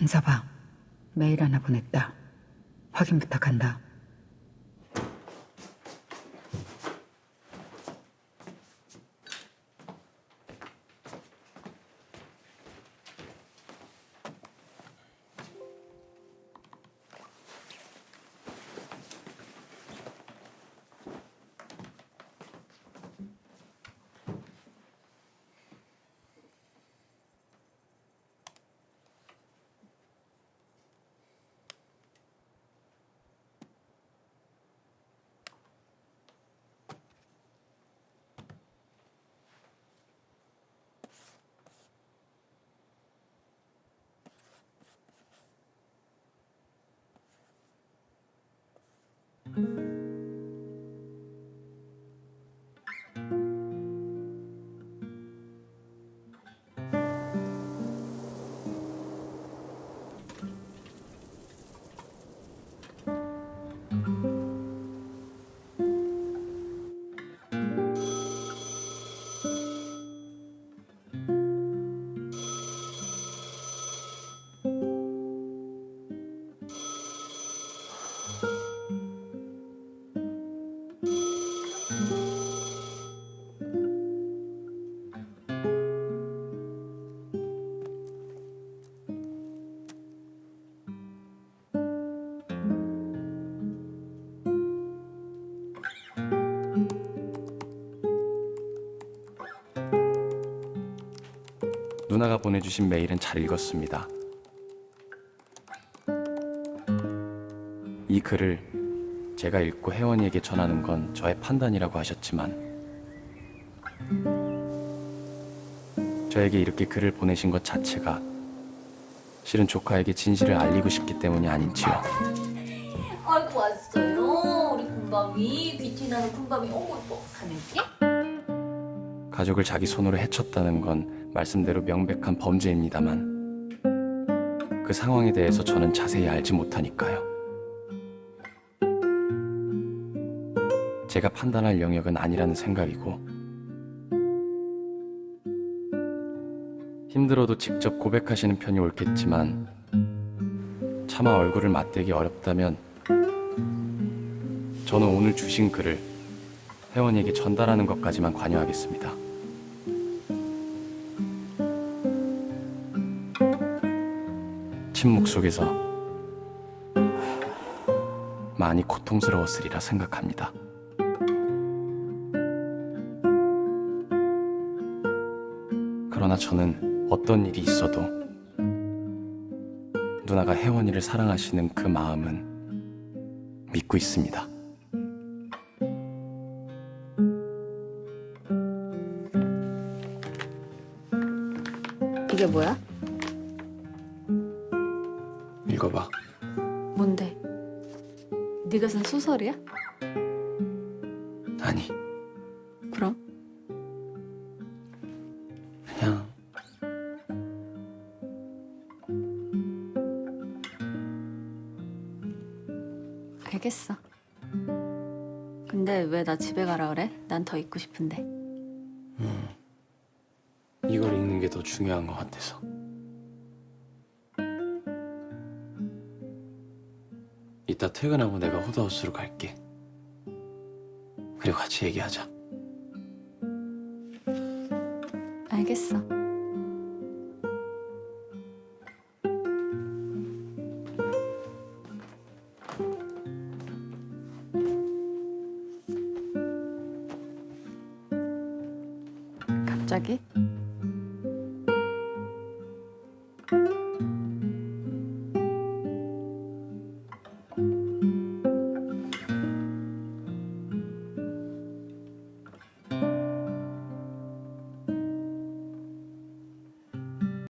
은서봐, 메일 하나 보냈다. 확인 부탁한다. 누나가 보내주신 메일은 잘 읽었습니다. 이 글을 제가 읽고 혜원이에게 전하는 건 저의 판단이라고 하셨지만 저에게 이렇게 글을 보내신 것 자체가 실은 조카에게 진실을 알리고 싶기 때문이 아닌지요. 아이고 왔어요 우리 곰밤이 비티나는 곰밤이 어구 또 가는게? 가족을 자기 손으로 해쳤다는 건 말씀대로 명백한 범죄입니다만 그 상황에 대해서 저는 자세히 알지 못하니까요. 제가 판단할 영역은 아니라는 생각이고 힘들어도 직접 고백하시는 편이 옳겠지만 차마 얼굴을 맞대기 어렵다면 저는 오늘 주신 글을 혜원이에게 전달하는 것까지만 관여하겠습니다. 침묵 속에서 많이 고통스러웠으리라 생각합니다. 그러나 저는 어떤 일이 있어도 누나가 혜원이를 사랑하시는 그 마음은 믿고 있습니다. 이게 뭐야? 읽어봐. 뭔데? 네가 쓴 소설이야? 아니, 그럼? 그냥 알겠어. 근데 왜 나 집에 가라 그래? 난 더 있고 싶은데. 이걸 읽는 게 더 중요한 것 같아서. 이따 퇴근하고 내가 호드하우스로 갈게. 그리고 같이 얘기하자. 알겠어. 갑자기?